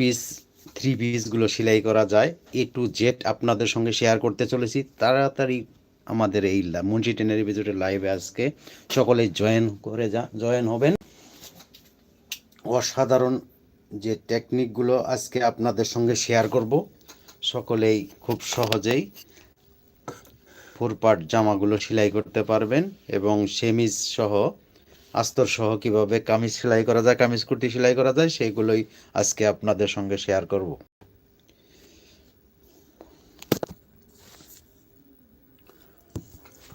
Piece three পিসগুলো সেলাই করা যায়। এ টু জেড আপনাদের সঙ্গে শেয়ার করতে চলেছি। তাড়াতাড়ি আমাদের এই মুন্সি টেনের ভিতরে লাইভে আজকে সকলেই জয়েন করে যা জয়েন হবেন। অসাধারণ যে টেকনিকগুলো আজকে আপনাদের সঙ্গে শেয়ার করব। সকলেই খুব সহজেই ফুরপাট জামাগুলো সেলাই করতে পারবেন এবং সেমিজ সহ আস্তর সহ কীভাবে কামিজ সেলাই করা যায়, কামিজ কুর্তি সেলাই করা যায় সেইগুলোই আজকে আপনাদের সঙ্গে শেয়ার করব।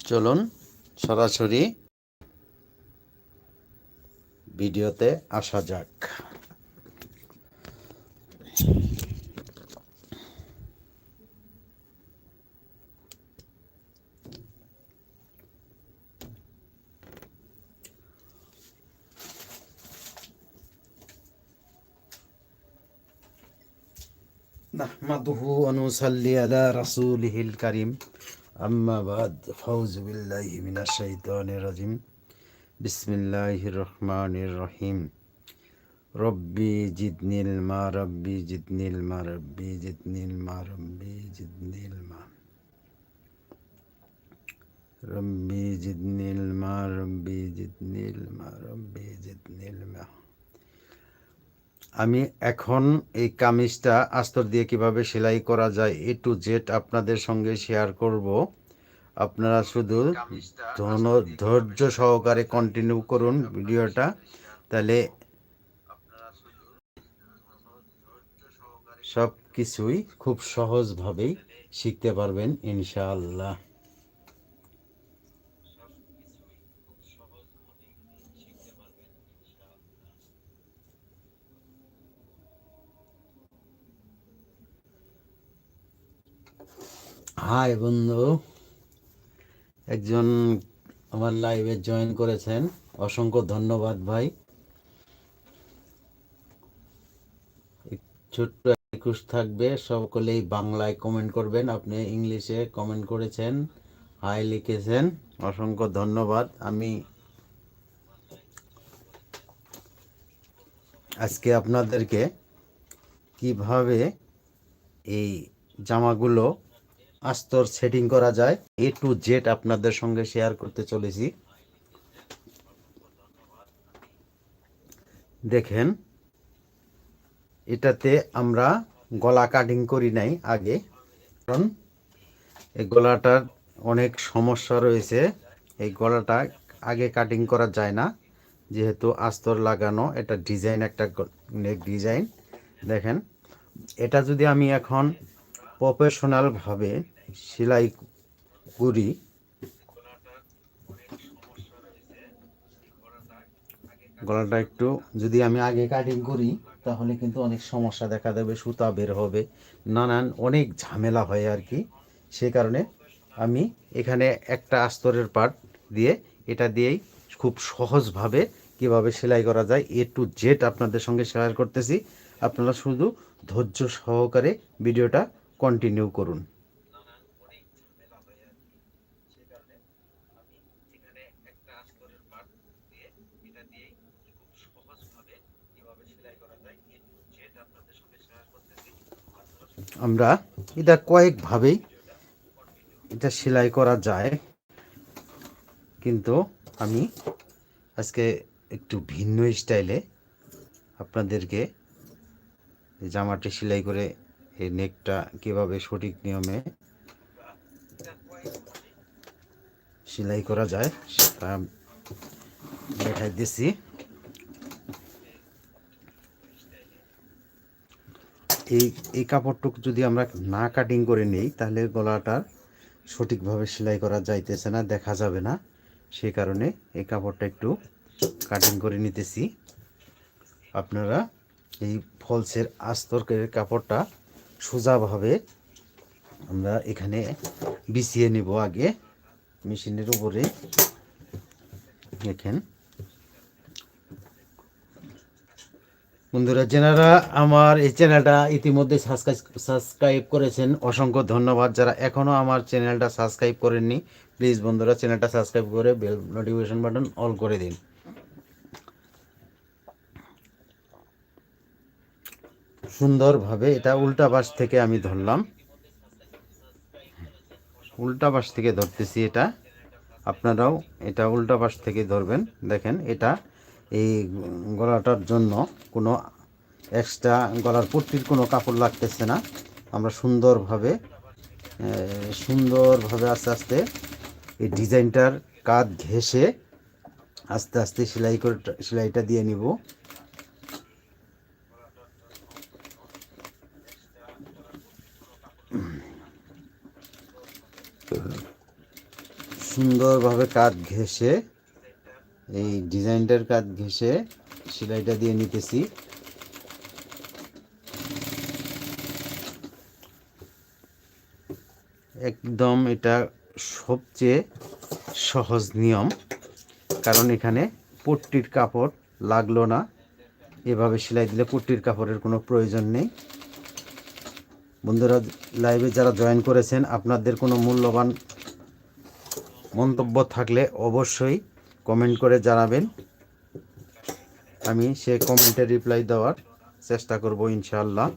চলুন সরাসরি ভিডিওতে আসা যাক। نحمده ونصلي على رسوله الكريم. أما بعد فوز بالله من الشيطان الرجيم. بسم الله الرحمن الرحيم. ربي جدني الماء ربي جدني الماء ربي جدني الماء ربي جدني الماء ربي جدني الماء ربي جدني الماء ربي جدني الماء আমি এখন এই কামিজটা আস্তর দিয়ে কীভাবে সেলাই করা যায় এ টু জেড আপনাদের সঙ্গে শেয়ার করব। আপনারা শুধু ধন- ধৈর্য সহকারে কন্টিনিউ করুন ভিডিওটা। তাহলে সব কিছুই খুব সহজভাবেই শিখতে পারবেন ইনশাআল্লাহ। হাই বন্ধু। একজন আমার লাইভে জয়েন করেছেন। অসংখ্য ধন্যবাদ ভাই। ছোট্ট রিকোয়েস্ট থাকবে, সকলেই বাংলায় কমেন্ট করবেন। আপনি ইংলিশে কমেন্ট করেছেন, হাই লিখেছেন। অসংখ্য ধন্যবাদ। আমি আজকে আপনাদেরকে কীভাবে এই জামাগুলো আস্তর সেটিং করা যায়। এ টু জেড আপনাদের সঙ্গে শেয়ার করতে চলেছি। দেখেন, এটাতে আমরা গলা কাটিং করি নাই আগে। কারণ এই গলাটার অনেক সমস্যা রয়েছে। এই গলাটা আগে কাটিং করা যায় না। যেহেতু আস্তর লাগানো, এটা ডিজাইন একটা নেক ডিজাইন দেখেন, এটা যদি আমি এখন প্রফেশনালভাবে সেলাই করি। গলাটা একটু যদি আমি আগে কাটিং করি, তাহলে কিন্তু অনেক সমস্যা দেখা দেবে, সুতা বের হবে। নানান অনেক ঝামেলা হয় আর কি। সে কারণে আমি এখানে একটা আস্তরের পার্ট দিয়ে এটা দিয়েই খুব সহজভাবে কীভাবে সেলাই করা যায় এ টু জেড আপনাদের সঙ্গে শেয়ার করতেছি। আপনারা শুধু ধৈর্য সহকারে ভিডিওটা কন্টিনিউ করুন। আমরা এটা কয়েকভাবেই এটা সেলাই করা যায়। কিন্তু আমি আজকে একটু ভিন্ন স্টাইলে আপনাদেরকে জামাটি সেলাই করে এই নেকটা কীভাবে সঠিক নিয়মে সেলাই করা যায় সেটা দেখাই দিছি। এই এই কাপড়টুকু যদি আমরা না কাটিং করে নেই, তাহলে গলাটার সঠিকভাবে সেলাই করা যাইতেছে না, দেখা যাবে না। সেই কারণে এই কাপড়টা একটু কাটিং করে নিতেছি। আপনারা এই ফলসের আস্তরের কাপড়টা সোজাভাবে আমরা এখানে বিছিয়ে নিব আগে। মেশিনের উপরে দেখেন। বন্ধুরা যারা আমার এই চ্যানেলটা ইতিমধ্যে সাবস্ক্রাইব করেছেন, অসংখ্য ধন্যবাদ। যারা এখনও আমার চ্যানেলটা সাবস্ক্রাইব করেননি প্লিজ বন্ধুরা, চ্যানেলটা সাবস্ক্রাইব করে বেল নোটিফিকেশন বাটন অল করে দিন। সুন্দরভাবে এটা উল্টা পাশ থেকে আমি ধরলাম। উল্টা পাশ থেকে ধরতেছি এটা। আপনারাও এটা উল্টা পাশ থেকে ধরবেন। দেখেন, এটা এই গলাটার জন্য কোনো এক্সট্রা গলার পট্টির কোনো কাপড় লাগতেছে না। আমরা সুন্দরভাবে সুন্দরভাবে আস্তে আস্তে এই ডিজাইনটার কাজ ঘেঁষে আস্তে আস্তে সেলাই করে, সেলাইটা দিয়ে নিব। সুন্দরভাবে কাজ ঘেঁষে এই ডিজাইনটার কাজ ঘেঁষে সেলাইটা দিয়ে নিতেছি। একদম এটা সবচেয়ে সহজ নিয়ম, কারণ এখানে পট্টির কাপড় লাগল না। এভাবে সেলাই দিলে পট্টির কাপড়ের কোনো প্রয়োজন নেই। বন্ধুরা, লাইভে যারা জয়েন করেছেন, আপনাদের কোনো মূল্যবান মন্তব্য থাকলে অবশ্যই কমেন্ট করে জানাবেন। আমি সে কমেন্টে রিপ্লাই দেওয়ার চেষ্টা করব ইনশাআল্লাহ।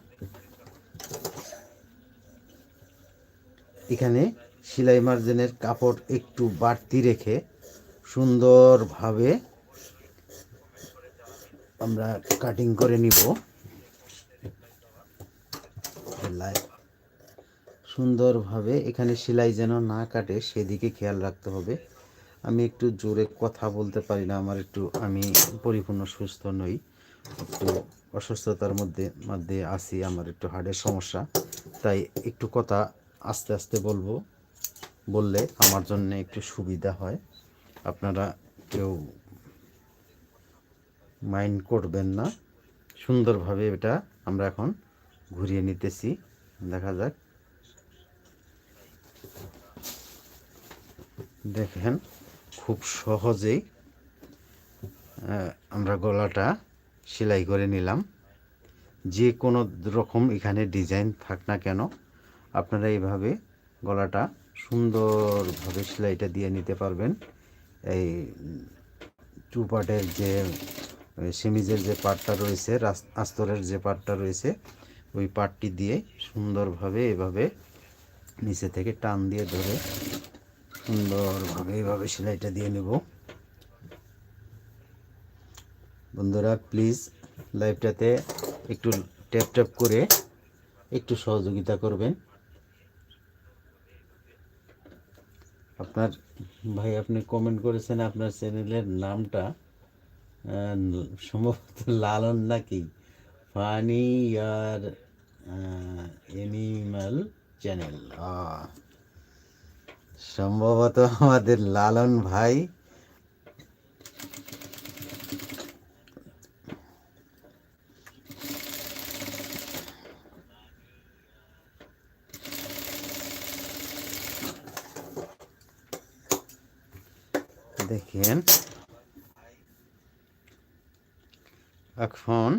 এখানে সেলাই মার্জিনের কাপড় একটু বাড়তি রেখে সুন্দরভাবে আমরা কাটিং করে নিব। সুন্দরভাবে এখানে সেলাই যেন না কাটে, সেদিকে খেয়াল রাখতে হবে। আমি একটু জোরে কথা বলতে পারি না, আমার একটু, আমি পরিপূর্ণ সুস্থ নই। একটু অসুস্থতার মধ্যে মধ্যে আছি, আমার একটু হার্টের সমস্যা। তাই একটু কথা আস্তে আস্তে বলব, বললে আমার জন্য একটু সুবিধা হয়। আপনারা কেউ মাইন্ড করবেন না। সুন্দরভাবে এটা আমরা এখন ঘুরিয়ে নিতেছি, দেখা যাক। দেখেন খুব সহজেই আমরা গলাটা সেলাই করে নিলাম। যে কোনো রকম এখানে ডিজাইন থাক না কেন, আপনারা এইভাবে গলাটা সুন্দরভাবে সেলাইটা দিয়ে নিতে পারবেন। এই টু পার্টের যে, সেমিজের যে পার্টটা রয়েছে আস্তরের যে পার্টটা রয়েছে, ওই পার্টটি দিয়ে সুন্দরভাবে এভাবে নিচে থেকে টান দিয়ে ধরে সুন্দরভাবে এইভাবে সেলাইটা দিয়ে নেব। বন্ধুরা প্লিজ লাইভটাতে একটু ট্যাপ ট্যাপ করে একটু সহযোগিতা করবেন। আপনার, ভাই, আপনি কমেন্ট করেছেন আপনার চ্যানেলের নামটা সম্ভবত লালন নাকি? ফানি ইয়ার এনিম্যাল চ্যানেল সম্ভবত আমাদের লালন ভাই। দেখেন। এখন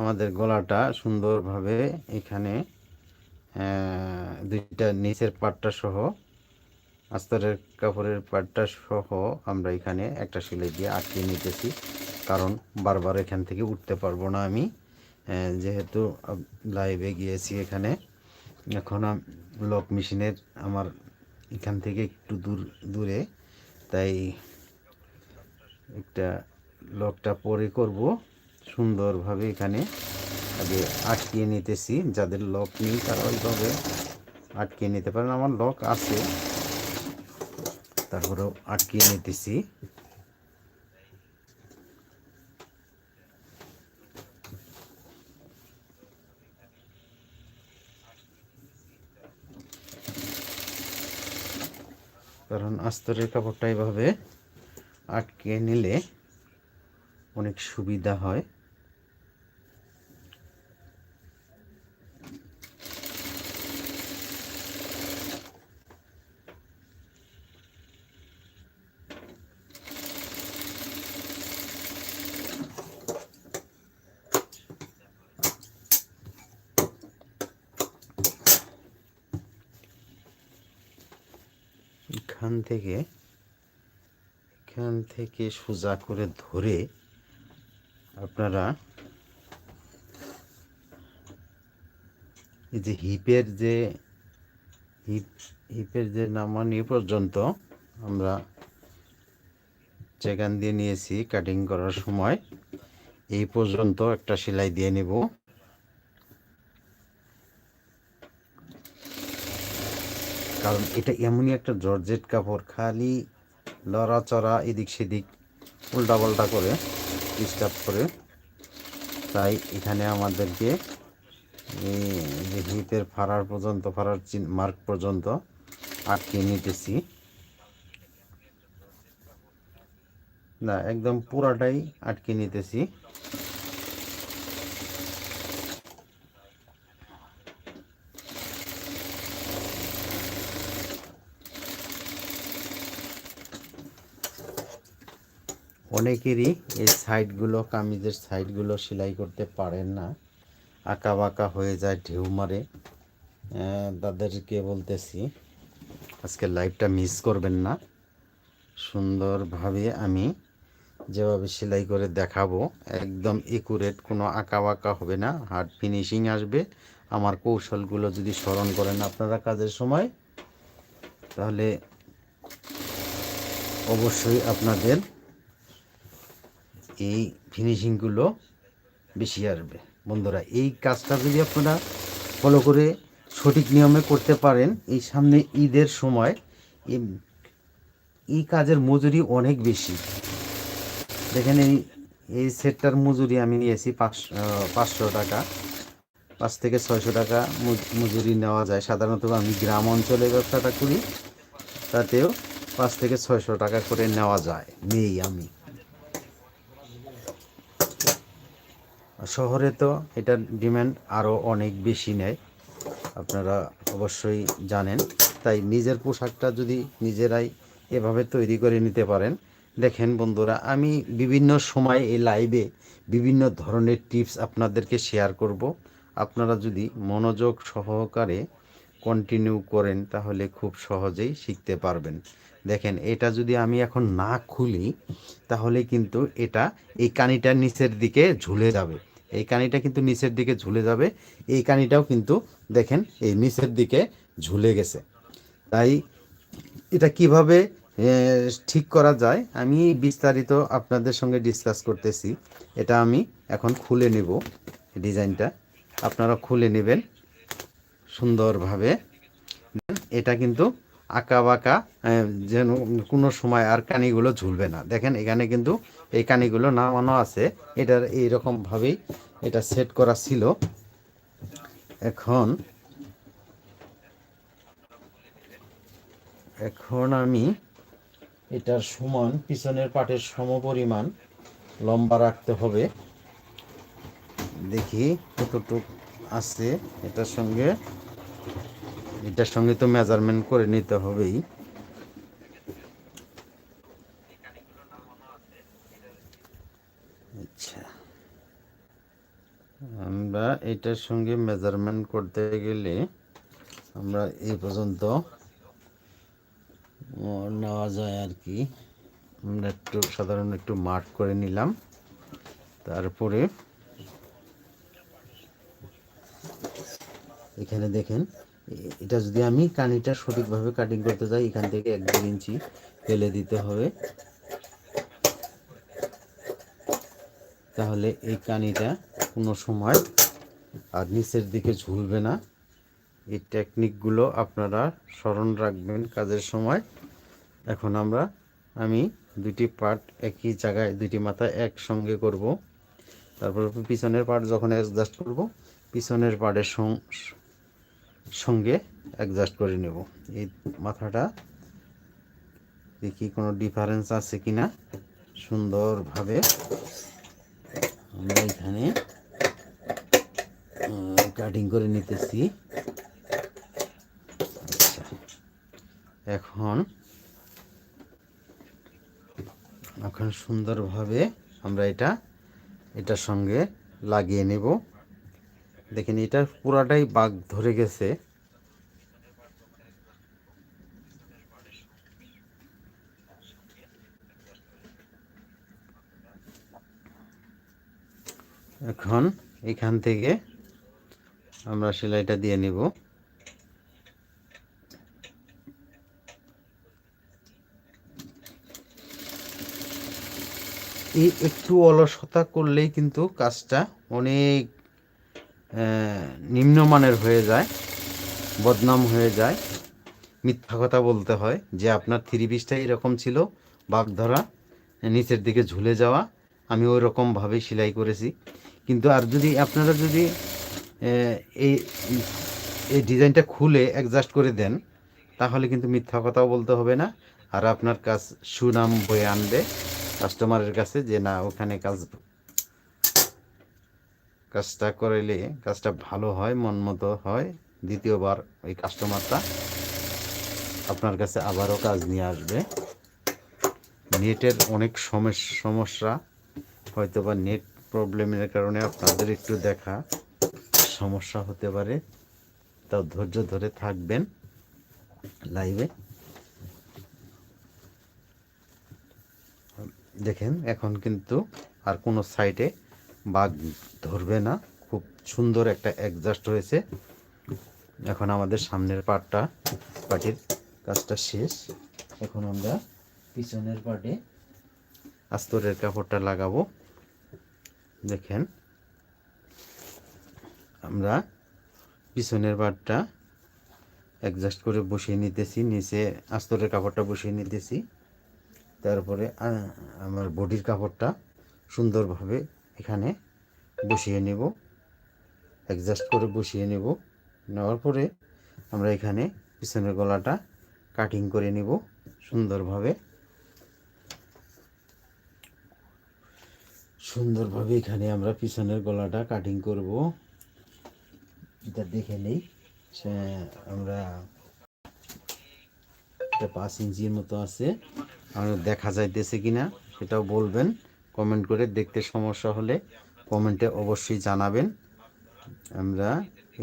আমাদের গলাটা সুন্দরভাবে এখানে দুইটা নিচের পাটটা সহ আস্তরের কাপড়ের পাটটা সহ আমরা এখানে একটা সেলাই দিয়ে আটকে নিতেছি। কারণ বারবার এখান থেকে উঠতে পারব না আমি। যেহেতু লাইভে গিয়েছি এখানে, এখন লক মেশিনের আমার এখান থেকে একটু দূর, দূরে, তাই একটা লকটা পরে করব সুন্দরভাবে এখানে। আগে আটকিয়ে নিতেছি, যাদের লক নেই তারা ওইভাবে আটকিয়ে নিতে পারেন। আমার লক আছে তারপরেও আটকিয়ে নিতেছি। কারণ আস্তরের কাপড়টা এভাবে আটকে নিলে অনেক সুবিধা হয়। এখান থেকে এখান থেকে সোজা করে ধরে আপনারা এই যে হিপের যে, হিপ, হিপের যে নামানি পর্যন্ত আমরা যেখান দিয়ে নিয়েছি কাটিং করার সময়, এই পর্যন্ত একটা সেলাই দিয়ে নেব। কারণ এটা এমনই একটা জর্জেট কাপড়, খালি লড়াচড়া এদিক সেদিক, উল্টাপাল্টা করে ডিস্টার্ব করে। তাই এখানে আমাদেরকে এই যে হিপের ফাড়ার পর্যন্ত, ফাড়ার মার্ক পর্যন্ত আটকে নিতেছি। না, একদম পুরাটাই আটকে নিতেছি। অনেকেরই এই সাইডগুলো, কামিজের সাইডগুলো সেলাই করতে পারেন না। আঁকা বাঁকা হয়ে যায় ঢেউ মারে তাদেরকে বলতেছি, আজকে লাইভটা মিস করবেন না। সুন্দরভাবে আমি যেভাবে সেলাই করে দেখাবো, একদম একুরেট কোনো আঁকা বাঁকা হবে না। হার্ড ফিনিশিং আসবে। আমার কৌশলগুলো যদি স্মরণ করেন আপনারা কাজের সময়, তাহলে অবশ্যই আপনাদের এই ফিনিশিংগুলো বেশি আসবে। বন্ধুরা, এই কাজটা যদি আপনারা ফলো করে সঠিক নিয়মে করতে পারেন, এই সামনে ঈদের সময় এই- কাজের মজুরি অনেক বেশি। দেখেন এই এই সেটটার মজুরি আমি নিয়েছি পাঁচশো পাঁচশো টাকা। পাঁচ থেকে ছয়শো টাকা মজ- মজুরি নেওয়া যায়। সাধারণত আমি গ্রাম অঞ্চলে ব্যবসাটা করি, তাতেও পাঁচ থেকে ছয়শো টাকা করে নেওয়া যায়, নেই আমি। শহরে তো এটার ডিমান্ড আরও অনেক বেশি নেয়। আপনারা অবশ্যই জানেন। তাই নিজের পোশাকটা যদি নিজেরাই এভাবে তৈরি করে নিতে পারেন। দেখেন বন্ধুরা, আমি বিভিন্ন সময় এই লাইভে বিভিন্ন ধরনের টিপস আপনাদেরকে শেয়ার করব। আপনারা যদি মনোযোগ সহকারে কন্টিনিউ করেন, তাহলে খুব সহজেই শিখতে পারবেন। দেখেন, এটা যদি আমি এখন না খুলি, তাহলে কিন্তু এটা এই কানিটা নিচের দিকে ঝুলে যাবে। এই কানিটা কিন্তু নিচের দিকে ঝুলে যাবে। এই কানিটাও কিন্তু দেখেন, এই নিচের দিকে ঝুলে গেছে। তাই এটা কীভাবে ঠিক করা যায়, আমি বিস্তারিত আপনাদের সঙ্গে ডিসকাস করতেছি। এটা আমি এখন খুলে নেব, ডিজাইনটা। আপনারা খুলে নেবেন সুন্দরভাবে। এটা কিন্তু আঁকা বাঁকা যেন কোনো সময় আর কানিগুলো ঝুলবে না। দেখেন, এখানে কিন্তু এই কানিগুলো নামানো আছে। এটার এইরকমভাবেই এটা সেট করা ছিল। এখন এখন আমি এটার সমান, পিছনের পাটের সমপরিমাণ লম্বা রাখতে হবে। দেখি কতটুক আছে এটার সঙ্গে। এটার সঙ্গে তো মেজারমেন্ট করে নিতে হবেই। আচ্ছা। আমরা এটার সঙ্গে মেজারমেন্ট করতে গেলে আমরা এই পর্যন্ত নেওয়া যায় আর কি। আমরা একটু সাধারণ একটু মার্ক করে নিলাম। তারপরে এখানে দেখেন এটা যদি আমি কানিটা সঠিকভাবে কাটিং করতে যাই, এখান থেকে এক দেড় ইঞ্চি ফেলে দিতে হবে। তাহলে এই কানিটা কোনো সময় আর নিচের দিকে ঝুলবে না। এই টেকনিকগুলো আপনারা স্মরণ রাখবেন কাজের সময়। এখন আমরা, আমি দুটি পার্ট একই জায়গায় দুটি মাথা একসঙ্গে করব। তারপর পিছনের পার্ট যখন অ্যাডজাস্ট করব, পিছনের পার্টের সঙ্গে অ্যাডজাস্ট করে নেব। এই মাথাটা দেখি কোনো ডিফারেন্স আছে কিনা। সুন্দরভাবে আমরা এখানে কাটিং করে নিতেছি। আচ্ছা এখন এখন সুন্দরভাবে আমরা এটা, এটার সঙ্গে লাগিয়ে নেব। দেখেন এটার পুরাটাই বাঘ ধরে গেছে। এখন এখান থেকে আমরা সেলাইটা দিয়ে নিব। এই একটু অলসতা করলেই কিন্তু কাজটা অনেক নিম্নমানের হয়ে যায়, বদনাম হয়ে যায়। মিথ্যা কথা বলতে হয়, যে আপনার থ্রি পিসটা এরকম ছিল বাঘ ধরা নিচের দিকে ঝুলে যাওয়া, আমি ওই রকমভাবেই সেলাই করেছি। কিন্তু আর যদি আপনারা যদি এই এই ডিজাইনটা খুলে অ্যাডজাস্ট করে দেন, তাহলে কিন্তু মিথ্যা কথাও বলতে হবে না। আর আপনার কাজ সুনাম বয়ে আনবে কাস্টমারের কাছে যে, না, ওখানে কাজ কাজটা করলে কাজটা ভালো হয়, মন মতো হয়। দ্বিতীয়বার ওই কাস্টমারটা আপনার কাছে আবারও কাজ নিয়ে আসবে। নেটের অনেক সমস্যা হয়তো বা নেট প্রবলেমের কারণে আপনাদের একটু দেখা সমস্যা হতে পারে। তাও ধৈর্য ধরে থাকবেন লাইভে। দেখেন, এখন কিন্তু আর কোনো সাইডে বাঘ ধরবে না। খুব সুন্দর একটা অ্যাডজাস্ট হয়েছে। এখন আমাদের সামনের পার্টটা পার্টির কাজটা শেষ। এখন আমরা পিছনের পার্টে আস্তরের কাপড়টা লাগাবো। দেখেন, আমরা পিছনের পার্টটা অ্যাডজাস্ট করে বসিয়ে নিতেছি। নিচে আস্তরের কাপড়টা বসিয়ে নিতেছি। তারপরে আমার বডির কাপড়টা সুন্দরভাবে এখানে বসিয়ে নেব। অ্যাডজাস্ট করে বসিয়ে নেব। নেওয়ার পরে আমরা এখানে পিছনের গলাটা কাটিং করে নেব সুন্দরভাবে। সুন্দরভাবে এখানে আমরা পিছনের গলাটা কাটিং করব। এটা দেখে নেই। আমরা পাঁচ ইঞ্চির মতো আছে। আর দেখা যাইতেছে কিনা সেটাও বলবেন। কমেন্ট করে দেখতে সমস্যা হলে কমেন্টে অবশ্যই জানাবেন। আমরা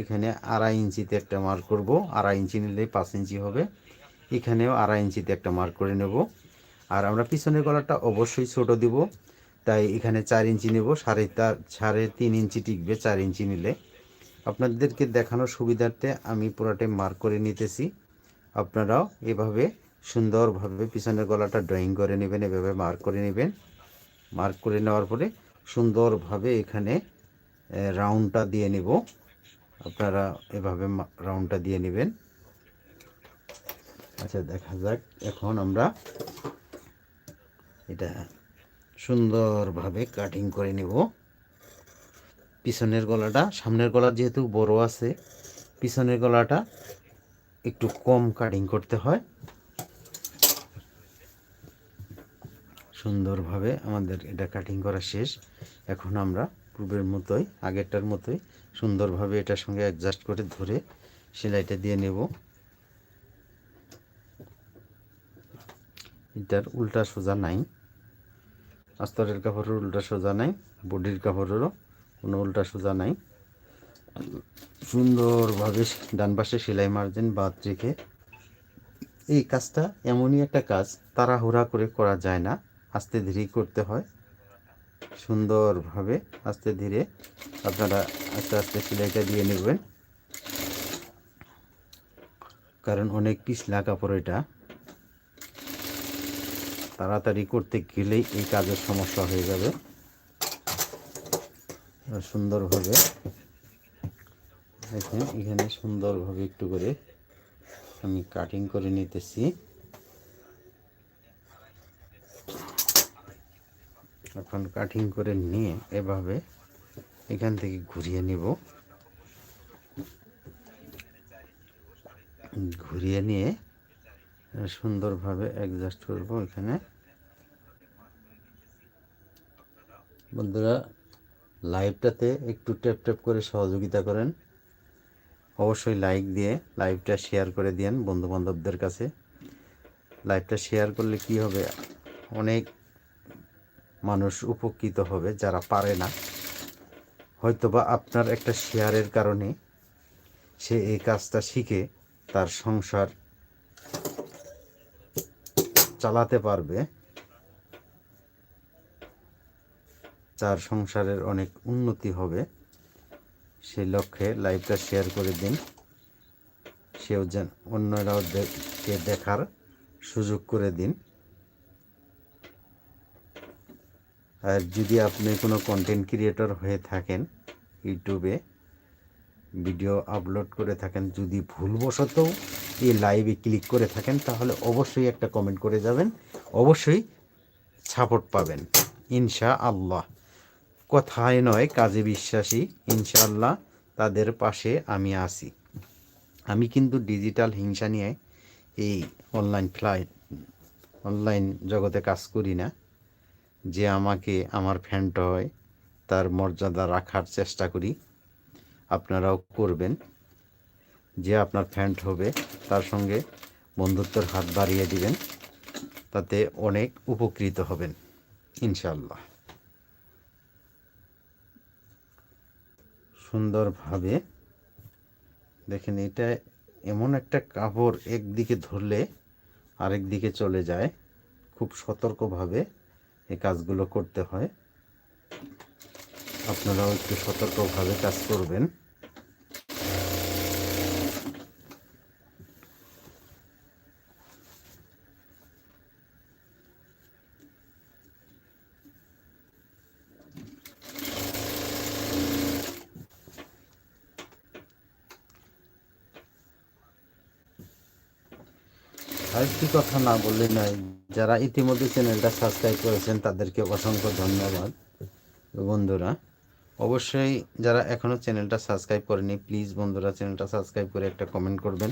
এখানে আড়াই ইঞ্চিতে একটা মার্ক করব। আড়াই ইঞ্চি নিলেই পাঁচ ইঞ্চি হবে। এখানেও আড়াই ইঞ্চিতে একটা মার্ক করে নেব। আর আমরা পিছনের গলাটা অবশ্যই ছোট দিব। তাই এখানে চার ইঞ্চি নেব। সাড়ে তার সাড়ে তিন ইঞ্চি টিকবে চার ইঞ্চি নিলে। আপনাদেরকে দেখানোর সুবিধার্থে আমি পুরাটাই মার্ক করে নিতেছি। আপনারাও এভাবে সুন্দরভাবে পিছনের গলাটা ড্রয়িং করে নেবেন, এভাবে মার্ক করে নেবেন। মার্ক করে নেওয়ার পরে সুন্দরভাবে এখানে রাউন্ডটা দিয়ে নেব। আপনারা এভাবে রাউন্ডটা দিয়ে নেবেন। আচ্ছা দেখা যাক। এখন আমরা এটা সুন্দরভাবে কাটিং করে নেব। পিছনের গলাটা, সামনের গলা যেহেতু বড় আছে, পিছনের গলাটা একটু কম কাটিং করতে হয়। সুন্দরভাবে আমাদের এটা কাটিং করা শেষ। এখন আমরা পূর্বের মতোই, আগেরটার মতোই সুন্দরভাবে এটার সঙ্গে অ্যাডজাস্ট করে ধরে সেলাইটা দিয়ে নেব। এটার উল্টা সোজা নাই। আস্তরের কাপড়ের উল্টা সোজা নাই, বডির কাপড়েরও কোনো উল্টা সোজা নাই। সুন্দরভাবে ডান পাশে সেলাই মার্জিন বাদ রেখে এই কাজটা এমনই একটা কাজ, তাড়াহুড়া করে করা যায় না। আস্তে ধীরেই করতে হয়। সুন্দরভাবে আস্তে ধীরে আপনারা আস্তে আস্তে সেলাইটা দিয়ে নেবেন। কারণ অনেক পিস পিছলা কাপড় এটা। তাড়াতাড়ি করতে গেলেই এই কাজের সমস্যা হয়ে যাবে। সুন্দরভাবে দেখেন এখানে সুন্দরভাবে একটু করে আমি কাটিং করে নিতেছি। এখন কাটিং করে নিয়ে এভাবে এখান থেকে ঘুরিয়ে নিব। ঘুরিয়ে নিয়ে সুন্দরভাবে অ্যাডজাস্ট করব এখানে। বন্ধুরা লাইভটাতে একটু ট্যাপ ট্যাপ করে সহযোগিতা করেন। অবশ্যই লাইক দিয়ে লাইভটা শেয়ার করে দিন বন্ধু বান্ধবদের কাছে। লাইভটা শেয়ার করলে কি হবে? অনেক মানুষ উপকৃত হবে যারা পারে না। হয়তোবা আপনার একটা শেয়ারের কারণে সে এই কাজটা শিখে তার সংসার চালাতে পারবে। তার সংসারের অনেক উন্নতি হবে। সেই লক্ষ্যে লাইভটা শেয়ার করে দিন। সেও যেন অন্যরাও দেখে দেখার সুযোগ করে দিন। আর যদি আপনি কোনো কন্টেন্ট ক্রিয়েটর হয়ে থাকেন ইউটিউবে ভিডিও আপলোড করে থাকেন যদি ভুলবশত এই লাইভে ক্লিক করে থাকেন, তাহলে অবশ্যই একটা কমেন্ট করে যাবেন। অবশ্যই সাপোর্ট পাবেন। ইনশা আল্লাহ কথায় নয়, কাজে বিশ্বাসী। ইনশাআল্লাহ তাদের পাশে আমি আছি। আমি কিন্তু ডিজিটাল হিংসা নিয়ে এই অনলাইন ফ্লাইট অনলাইন জগতে কাজ করি না। যে আমাকে আমার ফ্যান্ট হয়, তার মর্যাদা রাখার চেষ্টা করি। আপনারাও করবেন। যে আপনার ফ্যান্ট হবে, তার সঙ্গে বন্ধুত্বের হাত বাড়িয়ে দিবেন। তাতে অনেক উপকৃত হবেন ইনশাল্লাহ সুন্দরভাবে দেখেন, এটা এমন একটা কাপড় একদিকে ধরলে আরেক দিকে চলে যায়, খুব সতর্কভাবে। এই কাজগুলো করতে হয়। আপনারাও একটু সতর্কভাবে কাজ করবেন। আরেকটি কথা না বললে নয় যারা ইতিমধ্যে চ্যানেলটা সাবস্ক্রাইব করেছেন, তাদেরকে অসংখ্য ধন্যবাদ। বন্ধুরা, অবশ্যই যারা এখনও চ্যানেলটা সাবস্ক্রাইব করেনি প্লিজ বন্ধুরা চ্যানেলটা সাবস্ক্রাইব করে একটা কমেন্ট করবেন।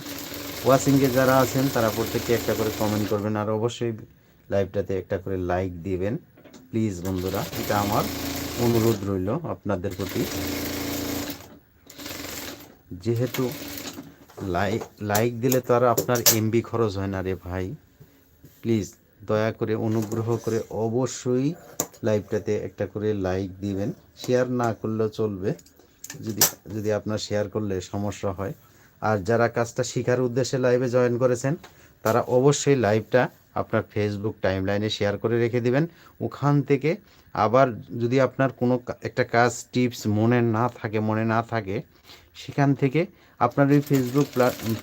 ওয়াচিংয়ে যারা আছেন, তারা প্রত্যেকে একটা করে কমেন্ট করবেন আর অবশ্যই লাইভটাতে একটা করে লাইক দিবেন। প্লিজ বন্ধুরা, এটা আমার অনুরোধ রইল আপনাদের প্রতি। যেহেতু লাইক লাইক দিলে তো আর আপনার এমবি খরচ হয় না রে ভাই। প্লিজ দয়া করে অনুগ্রহ করে অবশ্যই লাইভটাতে একটা করে লাইক দিবেন। শেয়ার না করলেও চলবে। যদি যদি আপনার শেয়ার করলে সমস্যা হয়। আর যারা কাজটা শেখার উদ্দেশ্যে লাইভে জয়েন করেছেন, তারা অবশ্যই লাইভটা আপনার ফেসবুক টাইমলাইনে শেয়ার করে রেখে দিবেন। ওখান থেকে আবার যদি আপনার কোনো একটা কাজ টিপস মনে না থাকে, মনে না থাকে, সেখান থেকে আপনার ওই ফেসবুক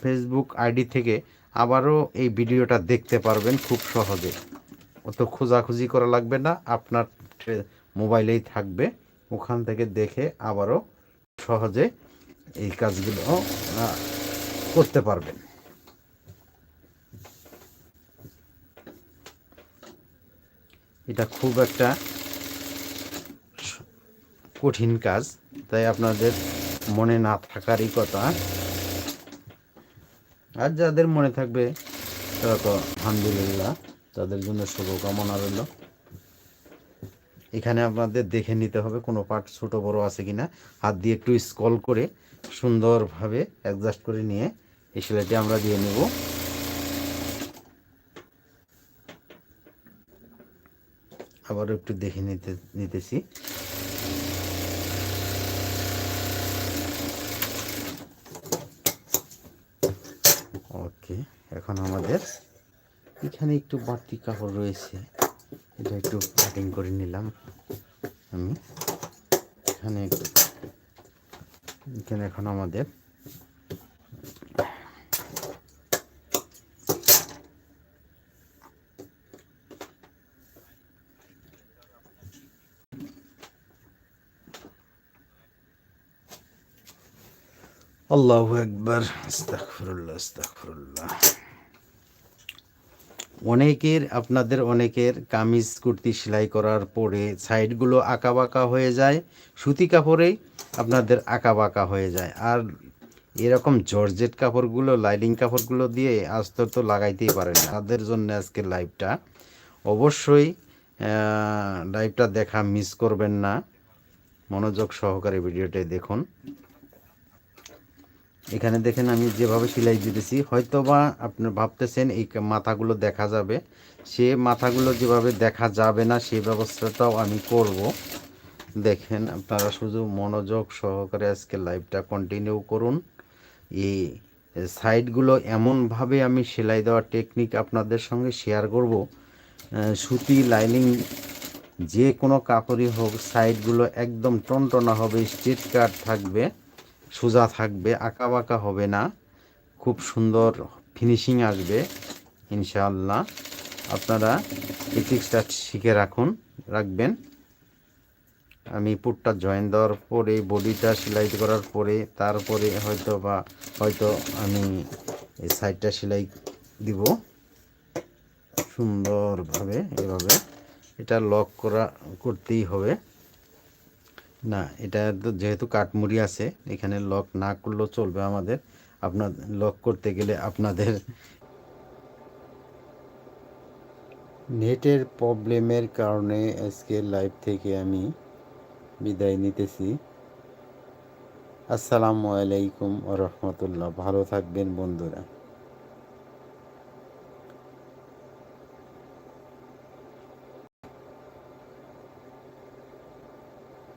ফেসবুক আইডি থেকে আবারও এই ভিডিওটা দেখতে পারবেন খুব সহজে। অত খোঁজাখুঁজি করা লাগবে না, আপনার মোবাইলেই থাকবে। ওখান থেকে দেখে আবারও সহজে এই কাজগুলো করতে পারবেন। এটা খুব একটা কঠিন কাজ, তাই আপনাদের মনে না থাকারই কথা। আর যাদের মনে থাকবে, তারা তো আলহামদুলিল্লাহ তাদের জন্য শুভকামনা রইল। এখানে আপনাদের দেখে নিতে হবে কোনো পার্ট ছোট বড় আছে কিনা। হাত দিয়ে একটু স্কল করে সুন্দরভাবে অ্যাডজাস্ট করে নিয়ে এই সেলাইটি আমরা দিয়ে নেব। আবারও একটু দেখে নিতে নিতেছি। ওকে, এখন আমাদের এখানে একটু বাড়তি কাপড় রয়েছে। এটা একটু কাটিং করে নিলাম আমি। এখানে একটু, এখানে এখন আমাদের আল্লাহ একবার আস্তাগফিরুল্লাহ আস্তাগফিরুল্লাহ অনেকের, আপনাদের অনেকের কামিজ, কুর্তি সেলাই করার পরে সাইডগুলো আঁকা বাঁকা হয়ে যায়, সুতি কাপড়েই আপনাদের আঁকা বাঁকা হয়ে যায়। আর এরকম জর্জেট কাপড়গুলো লাইলিং কাপড়গুলো দিয়ে আস্তর তো লাগাইতেই পারেন না। তাদের জন্য আজকের লাইভটা অবশ্যই লাইভটা দেখা মিস করবেন না। মনোযোগ সহকারে ভিডিওটা দেখুন। এখানে দেখেন আমি যেভাবে সেলাই দিতেছি হয়তো বা আপনি ভাবতেছেন এই মাথাগুলো দেখা যাবে। সে মাথাগুলো যেভাবে দেখা যাবে না সেই ব্যবস্থাটাও আমি করব। দেখেন আপনারা শুধু মনোযোগ সহকারে আজকে লাইভটা কন্টিনিউ করুন। এই সাইডগুলো এমনভাবে আমি সেলাই দেওয়ার টেকনিক আপনাদের সঙ্গে শেয়ার করব। সুতি লাইনিং যে কোনো কাপড়ই হোক সাইডগুলো একদম টনটনা হবে স্ট্রেট কাট থাকবে। সোজা থাকবে আঁকা বাঁকা হবে না। খুব সুন্দর ফিনিশিং আসবে, ইনশাআল্লাহ। আপনারা এই শিখে রাখুন, রাখবেন। আমি পুটটা জয়েন দেওয়ার পরে বডিটা সেলাই করার পরে, তারপরে হয়তো বা, হয়তো আমি এই সাইডটা সেলাই দিব। সুন্দরভাবে, এভাবে। এটা লক করা, করতেই হবে। না, এটা যেহেতু কাঠমুড়ি আছে, এখানে লক না করলেও চলবে আমাদের। আপনার, লক করতে গেলে আপনাদের নেটের প্রবলেমের কারণে আজকে লাইভ থেকে আমি বিদায় নিতেছি। আসসালামু আলাইকুম রহমতুল্লাহ। ভালো থাকবেন বন্ধুরা।